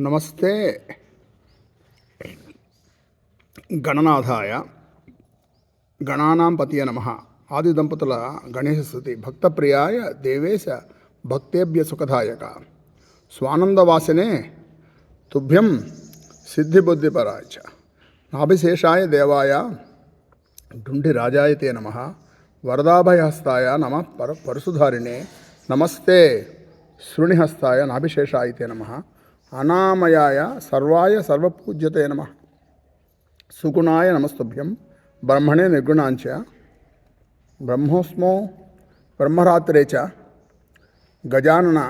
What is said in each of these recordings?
నమస్తే. గణనాథాయ. గణానాం పతియ నమ. ఆది దంపతుల గణేశ స్థుతి భక్తప్రియాయ దేవేశ భక్తేభ్య సుఖదాయక. స్వానందవాసినే తుభ్యం సిద్ధిబుద్ధిపరాయ నాభిశేషాయ దేవాయ. డుండి రాజాయతే నమ. వరదాభయహస్తాయ నమ పర పరశుధారిణే నమస్తే. శృణిహస్తాయ నాభిశేషాయతే నమ. అనామయాయ సర్వాయ సర్వపూజ్యతే నమ. సుగుణాయ నమస్తుభ్యం బ్రహ్మణే నిర్గుణాంచ బ్రహ్మోస్మో బ్రహ్మరాత్రే చ గజానన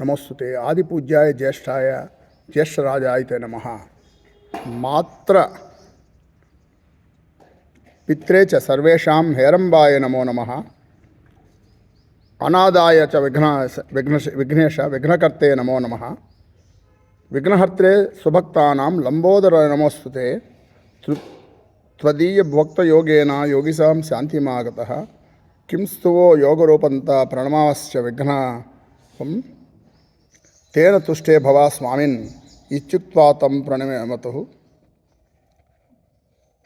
నమస్తుతే ఆదిపూజ్యాయ జ్యేష్ఠాయ జ్యేష్ఠరాజాయ నమ. మాత్ర పిత్రే చ సర్వేషాం హేరంబాయ నమో నమ. అనాదాయ చ విఘ్న విఘ్న విఘ్నేశ విఘ్నకర్తే నమో నమ. విఘ్నహర్త్రే స్వభక్తానాం లంబోదర నమోస్తుతే త్వదీయ భోక్తయోగేన యోగిసాం శాంతిమాగత. కింస్తువో యోగరూపంత ప్రణమావశ్చ విఘ్నం. తేన తుష్టే భవా స్వామిన్ ఇత్యుక్వా తం ప్రణమతు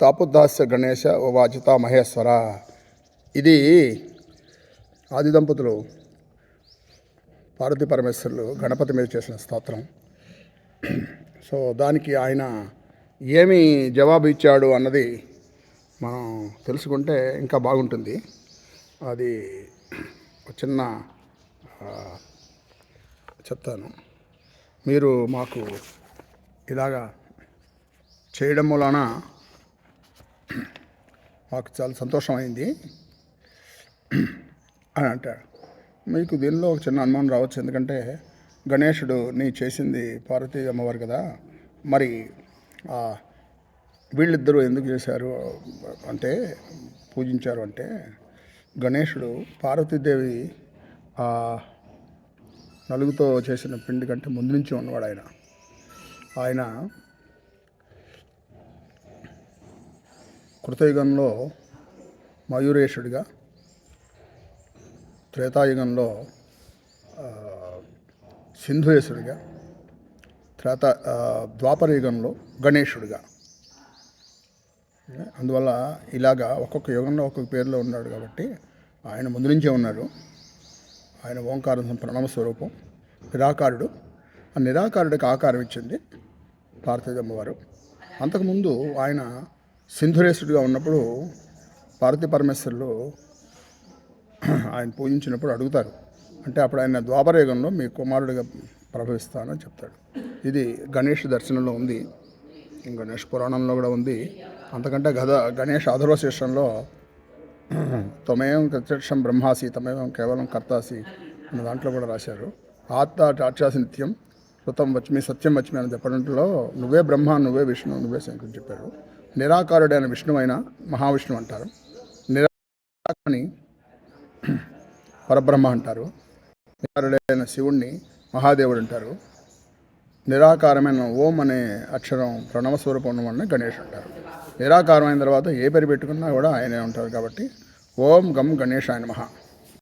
తాపుదాస్య గణేశ ఉవాచిత మహేశ్వర. ఇది ఆది దంపతులు పార్వతీ పరమేశ్వరులు గణపతి మీద చేసిన స్తోత్రం. సో దానికి ఆయన ఏమి జవాబు ఇచ్చాడు అన్నది మనం తెలుసుకుంటే ఇంకా బాగుంటుంది. అది ఒక చిన్న చెప్తాను. మీరు మాకు ఇలాగా చేయడం వలన మాకు చాలా సంతోషమైంది. అని అంటాడు. మీకు దీనిలో ఒక చిన్న అనుమానం రావచ్చు. ఎందుకంటే గణేషుడు నీ చేసింది పార్వతీ అమ్మవారు కదా? మరి ఆ వీళ్ళిద్దరూ ఎందుకు చేశారు? అంటే పూజించారు అంటే గణేషుడు పార్వతీదేవి నలుగుతో చేసిన పిండి కంటే ముందు నుంచి ఉన్నవాడు ఆయన. ఆయన కృతయుగంలో మయూరేషుడిగా త్రేతాయుగంలో సింధుయేశుడిగా త్రేత ద్వాపర యుగంలో గణేశుడిగా. అందువల్ల ఇలాగా ఒక్కొక్క యుగంలో ఒక్కొక్క పేరులో ఉన్నాడు కాబట్టి ఆయన ముందు నుంచే ఉన్నారు. ఆయన ఓంకార ప్రణామ స్వరూపం. నిరాకారుడు. ఆ నిరాకారుడికి ఆకారం ఇచ్చింది పార్వతీదేవి వారు. అంతకుముందు ఆయన సింధురేశుడిగా ఉన్నప్పుడు పార్వతీ పరమేశ్వరులు ఆయన పూజించినప్పుడు అడుగుతారు. అంటే అప్పుడు ఆయన ద్వాపరయుగంలో మీ కుమారుడిగా ప్రభవిస్తానని చెప్తాడు. ఇది గణేష్ దర్శనంలో ఉంది. గణేష్ పురాణంలో కూడా ఉంది. అంతకంటే గద గణేష్ అధర్వశీర్షంలో త్వమేవం ప్రత్యక్షం బ్రహ్మాసి తమేవం కేవలం కర్తాసి అన్న దాంట్లో కూడా రాశారు. ఆత్మ చాక్షాసి నిత్యం కృతం వచ్చమి సత్యం వచ్చమి అని చెప్పడంలో నువ్వే బ్రహ్మ నువ్వే విష్ణు నువ్వే శంకరుడు చెప్పారు. నిరాకారుడైన విష్ణువైన మహావిష్ణువు అంటారు. నిరాకారని పరబ్రహ్మ అంటారు. నిరాకారుడైన శివుణ్ణి మహాదేవుడు అంటారు. నిరాకారమైన ఓం అనే అక్షరం ప్రణవ స్వరూపం ఉన్నవాడిని గణేష్ అంటారు. నిరాకారమైన తర్వాత ఏ పేరు పెట్టుకున్నా కూడా ఆయనే ఉంటారు కాబట్టి ఓం గం గణేష్ ఆయన మహా